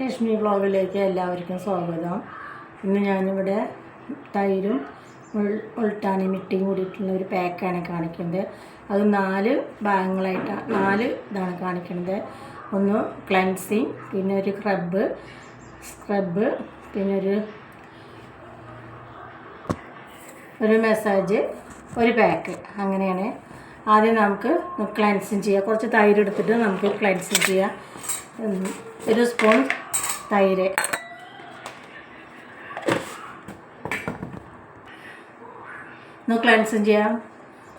ലക്ഷ്മി ബ്ലോഗിലേക്ക് എല്ലാവർക്കും സ്വാഗതം. ഇന്ന് ഞാനിവിടെ തൈരും ഉൾ ഉൾട്ടാനി മിട്ടിയും കൂടിയിട്ടുള്ള ഒരു പാക്കാണ് കാണിക്കുന്നത്. അത് നാല് ഭാഗങ്ങളായിട്ടാണ് നാല് ഇതാണ് കാണിക്കുന്നത്. ഒന്ന് ക്ലൻസിങ് പിന്നെ ഒരു സ്ക്രബ് സ്ക്രബ് പിന്നെ ഒരു ഒരു മെസ്സാജ് ഒരു പാക്ക്. അങ്ങനെയാണ്. ആദ്യം നമുക്ക് ക്ലൻസിങ് ചെയ്യാം. കുറച്ച് തൈര് എടുത്തിട്ട് നമുക്ക് ക്ലൻസിങ് ചെയ്യാം. ഒരു സ്പൂൺ തൈര്. ഒന്ന് ക്ലൻസിങ് ചെയ്യാം.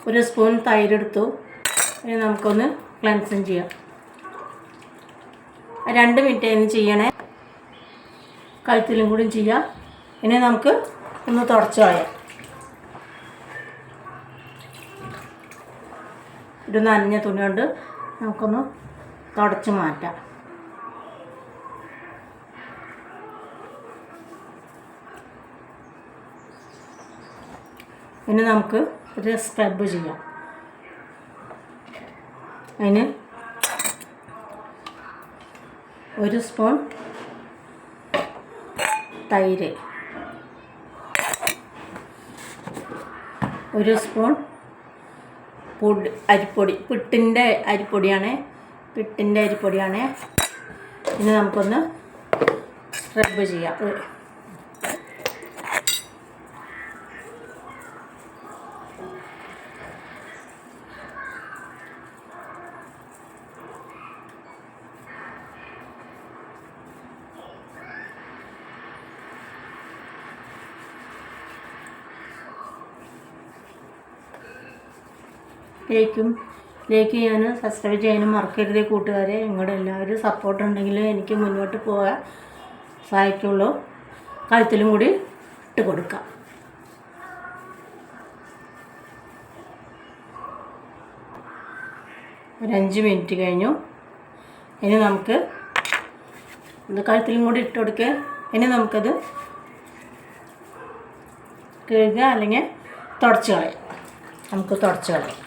ഒരു സ്പൂൺ തൈര് എടുത്തു. ഇനി നമുക്കൊന്ന് ക്ലൻസിങ് ചെയ്യാം. രണ്ട് മിനിറ്റ് അതിന് ചെയ്യണേ. കഴുത്തിലും കൂടി ചെയ്യാം. ഇനി നമുക്ക് ഒന്ന് തുടച്ചു കളയാം. ഒരു നനഞ്ഞ തുണി കൊണ്ട് നമുക്കൊന്ന് തുടച്ച് മാറ്റാം. ഇനി നമുക്ക് ഒരു സ്ക്രബ് ചെയ്യാം. അതിന് ഒരു സ്പൂൺ തൈര്. ഒരു സ്പൂൺ പൊടി അരിപ്പൊടി. പിട്ടിന്റെ അരിപ്പൊടിയാണ് പിട്ടിന്റെ അരിപ്പൊടിയാണ്. ഇനി നമുക്കൊന്ന് സ്ക്രബ് ചെയ്യാം. ലൈക്കും. ലൈക്ക് ചെയ്യാനും സബ്സ്ക്രൈബ് ചെയ്യാനും മറക്കരുത് കൂട്ടുകാരെ. നിങ്ങളുടെ എല്ലാവരും സപ്പോർട്ട് ഉണ്ടെങ്കിൽ എനിക്ക് മുന്നോട്ട് പോകാൻ സഹായിക്കുള്ളൂ കഴുത്തിലും കൂടി ഇട്ട് കൊടുക്കാം. ഒരഞ്ച് മിനിറ്റ് കഴിഞ്ഞു. ഇനി നമുക്ക് ഇത് കഴുത്തിലും കൂടി ഇട്ട് കൊടുക്കുക ഇനി നമുക്കത് കഴുകുക അല്ലെങ്കിൽ തുടച്ച് കളയാം. നമുക്ക് തുടച്ച് കളയാം.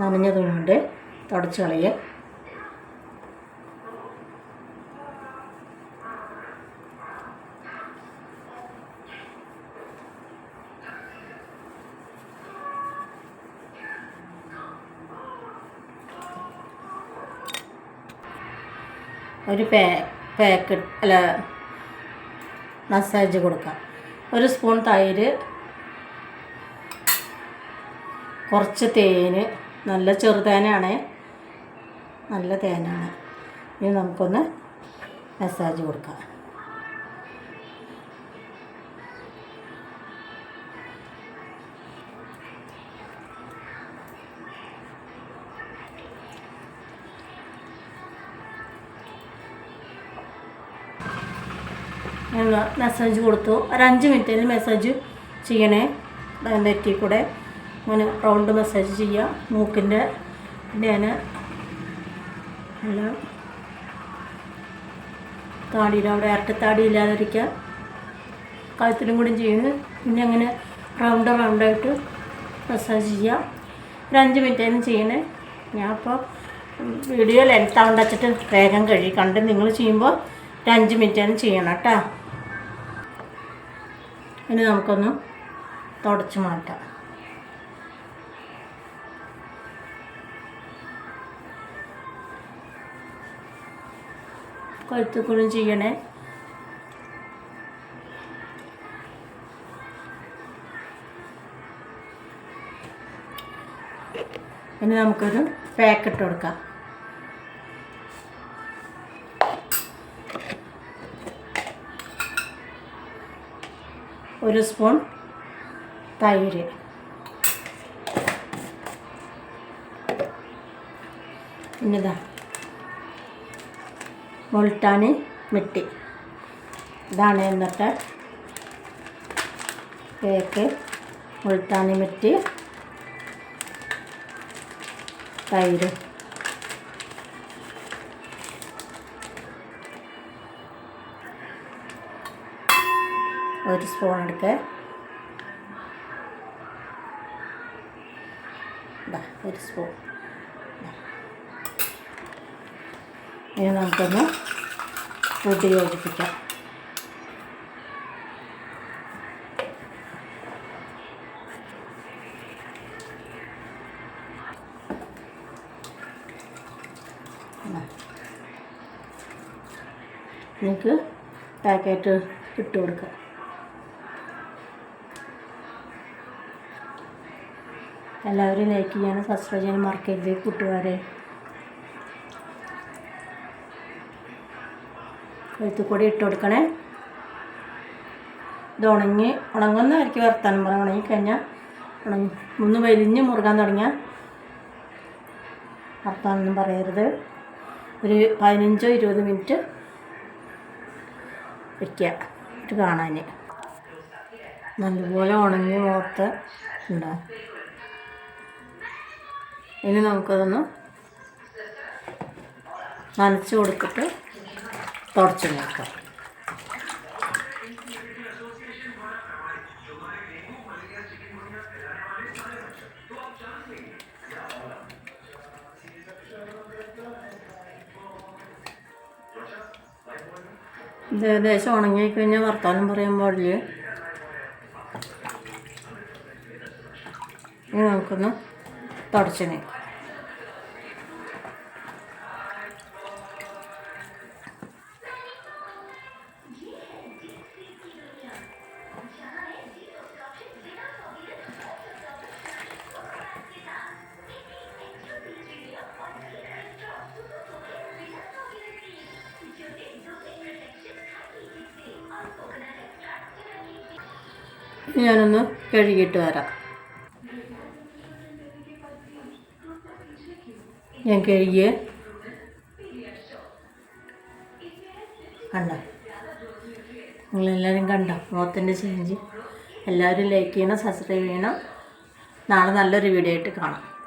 നനഞ്ഞ തുണി കൊണ്ട് തുടച്ച് കളയുക. ഒരു പേ പാക്ക് അല്ല മസാജ് കൊടുക്കാം. ഒരു സ്പൂൺ തൈര് കുറച്ച് തേന് നല്ല ചെറുതേനാണ് നല്ല തേനാണ്. ഇനി നമുക്കൊന്ന് മസാജ് കൊടുക്കാം. മെസ്സേജ് കൊടുത്തു. ഒരു അഞ്ച് മിനിറ്റിൽ മെസ്സേജ് ചെയ്യണേ നെറ്റിൽ കൂടെ അങ്ങനെ റൗണ്ട് മസാജ് ചെയ്യുക മൂക്കിന്റെ ഞാൻ എല്ലാം. താടിയിൽ അവിടെ ഇരട്ടത്താടി ഇല്ലാതിരിക്കുക കഴുത്തിലും കൂടി ചെയ്യുന്നത് പിന്നെ അങ്ങനെ റൗണ്ട് റൗണ്ടായിട്ട് മസാജ് ചെയ്യുക ഒരു അഞ്ച് മിനിറ്റേനും ചെയ്യണേ. ഞാൻ അപ്പോൾ വീഡിയോ ലെങ്ത് ആവേണ്ട വെച്ചിട്ട് വേഗം കഴുകി. കണ്ട് നിങ്ങൾ ചെയ്യുമ്പോൾ ഒരു അഞ്ച് മിനിറ്റേനും ചെയ്യണം കേട്ടോ. ഇനി നമുക്കൊന്ന് തുടച്ച് മാറ്റാം. കഴുത്തുക്കുള്ളും ചെയ്യണേ. ഇനി നമുക്കൊരു പാക്കറ്റ് കൊടുക്കാം. ഒരു സ്പൂൺ തൈര്. പിന്നെതാ മുൾട്ടാനി മിട്ടി. ഇതാണ് ഇന്നത്തെ കേക്ക്. മുൾട്ടാനി മിട്ടി. തൈര്. ഒരു സ്പൂൺ എടുക്കുക ഒരു സ്പൂൺ ഇനി നമുക്കൊന്ന് കൂട്ടി യോജിപ്പിക്കാം. നിങ്ങൾക്ക് പാക്കറ്റ് ഇട്ട് കൊടുക്കാം എല്ലാവരും ലൈക്ക് ചെയ്യാനും സബ്സ്ക്രൈബ് ചെയ്യാനും മറക്കരുത് കൂട്ടുകാരെ കഴുത്തിൽ പൊടി ഇട്ട് കൊടുക്കണേ. ഇത് ഉണങ്ങി ഉണങ്ങുന്നവർക്ക് വർത്താനം പറയാം ഉണങ്ങി കഴിഞ്ഞാൽ ഉണങ്ങി ഒന്ന് വലിഞ്ഞ് മുറുകാൻ തുടങ്ങിയാൽ വർത്താനൊന്നും പറയരുത്. ഒരു പതിനഞ്ചോ ഇരുപത് മിനിറ്റ് വയ്ക്കുക ഇട്ട് കാണാൻ നല്ലപോലെ ഉണങ്ങി മുഖത്ത് ഉണ്ടാവും ഇനി നമുക്കതൊന്ന് നനച്ച് കൊടുത്തിട്ട് തുടച്ച് നോക്കാം ഇത് ഏകദേശം ഉണങ്ങി കഴിഞ്ഞാൽ വർത്താനം പറയാൻ പാടില്ല? ഇനി നമുക്കൊന്ന് തുടച്ച് നീക്കാം. ഞാനൊന്ന് കഴുകിയിട്ട് വരാം. ഞാൻ കഴുകിയ കണ്ട? നിങ്ങളെല്ലാവരും കണ്ട? മുഖത്തിന്റെ ചേഞ്ച് എല്ലാവരും ലൈക്ക് ചെയ്യണം സബ്സ്ക്രൈബ് ചെയ്യണം. നാളെ നല്ലൊരു വീഡിയോ ആയിട്ട് കാണാം.